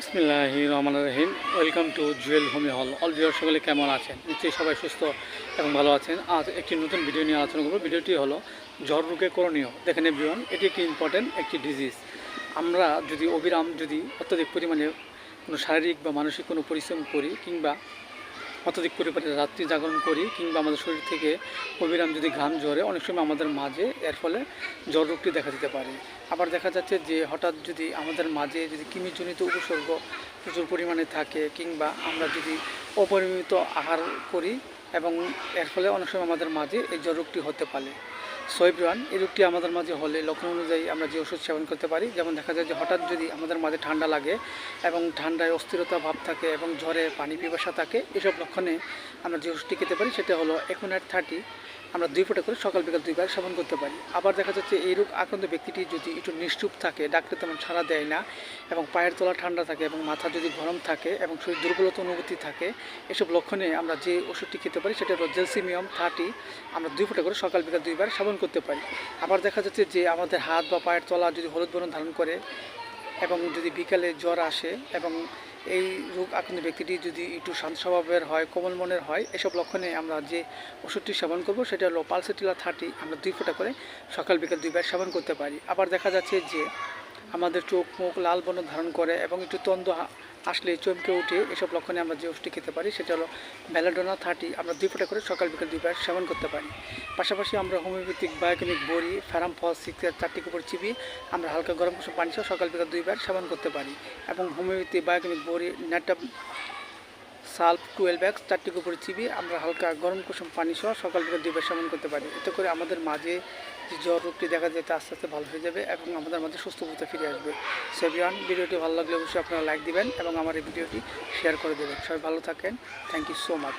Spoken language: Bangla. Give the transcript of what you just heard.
বিসমিল্লাহ রহমান রহিম ওয়েলকাম টু জুয়েল হোমি হল। অল ভিউয়ার সকলে কেমন আছেন? নিশ্চয়ই সবাই সুস্থ এবং ভালো আছেন। আজ একটি নতুন ভিডিও নিয়ে আলোচনা করব। ভিডিওটি হলো জ্বর রোগে করণীয়। দেখেন এভরিওয়ান এটি একটি ইম্পর্ট্যান্ট একটি ডিজিজ আমরা যদি অবিরাম, যদি অত্যধিক পরিমাণে কোনো শারীরিক বা মানসিক কোনো পরিশ্রম করি কিংবা অত্যধিক পরিমাণে রাত্রি জাগরণ করি কিংবা আমাদের শরীর থেকে অবিরাম যদি ঘাম ঝরে, অনেক সময় আমাদের মাঝে এর ফলে জ্বর রোগটি দেখা দিতে পারে। আবার দেখা যাচ্ছে যে হঠাৎ যদি আমাদের মাঝে যদি কৃমিজনিত উপসর্গ প্রচুর পরিমাণে থাকে কিংবা আমরা যদি অপরিমিত আহার করি এবং এর ফলে অনেক সময় আমাদের মাঝে এই জ্বর রোগটি হতে পারে। সোয়েব্রান, এই রোগটি আমাদের মাঝে হলে লক্ষণ অনুযায়ী আমরা যে ওষুধ সেবন করতে পারি, যেমন দেখা যায় যে হঠাৎ যদি আমাদের মাঝে ঠান্ডা লাগে এবং ঠান্ডায় অস্থিরতা ভাব থাকে এবং জ্বরে পানি পিপাসা থাকে, এসব লক্ষণে আমরা যে ওষুধটি খেতে পারি সেটা হলো একুনাইট থার্টি আমরা দুই ফোঁটা করে সকাল বিকাল দুইবার সেবন করতে পারি। আবার দেখা যাচ্ছে এই রোগ আক্রান্ত ব্যক্তিটি যদি একটু নিশ্চুপ থাকে, ডাক্তার তেমন ছাড়া দেয় না এবং পায়ের তলা ঠান্ডা থাকে এবং মাথা যদি গরম থাকে এবং শরীর দুর্বলতা অনুভূতি থাকে, এসব লক্ষণে আমরা যে ওষুধটি খেতে পারি সেটা হলো জেলসিমিয়াম থার্টি, আমরা দুই ফোঁটা করে সকাল বিকাল দুইবার সেবন করতে পারি। আবার দেখা যাচ্ছে যে আমাদের হাত বা পায়ের তলা যদি হলুদ বরণ ধারণ করে এবং যদি বিকালে জ্বর আসে এবং এই রোগ আক্রান্ত ব্যক্তিটি যদি একটু শান্ত স্বভাবের হয়, কোমল মনের হয়, এসব লক্ষণে আমরা যে ওষুধটি সেবন করব সেটা হলো পালসেটিলা থার্টি, আমরা দুই ফোঁটা করে সকাল বিকাল দুইবার সেবন করতে পারি। আবার দেখা যাচ্ছে যে আমাদের চোখ, মুখ লাল বর্ণ ধারণ করে এবং একটু তন্দ আসলে চমকে উঠে এসব লক্ষণে আমরা যে ওষুধটি খেতে পারি, সেটা হলো ম্যালাডোনা থার্টি আমরা দুই ফোঁটা করে সকাল বিকাল দুইবার সেবন করতে পারি। পাশাপাশি আমরা হোমিওপ্যাথিক বায়োকেমিক বড়ি ফ্যারাম ফল সিক্সের চারটি উপর চিবি, আমরা হালকা গরম কুসুম পানি সহ সকাল বিকাল দুইবার সেবন করতে পারি। এবং হোমিওপ্যাথি বায়োকেমিক বড়ি নেটা সাল্ফ টুয়েলভ এক্স চারটি উপরে চিবি আমরা হালকা গরম কুসুম পানি সহ সকাল থেকে দুইবার সেবন করতে পারি। এতে করে আমাদের মাঝে যে জ্বর রোগটি দেখা যায় তা আস্তে আস্তে ভালো হয়ে যাবে এবং আমাদের মাঝে সুস্থ বুঝতে ফিরে আসবে। সেভিয়ান ভিডিওটি ভালো লাগলে অবশ্যই আপনারা লাইক দিবেন এবং আমার এই ভিডিওটি শেয়ার করে দেবেন। সবাই ভালো থাকেন। Thank you so much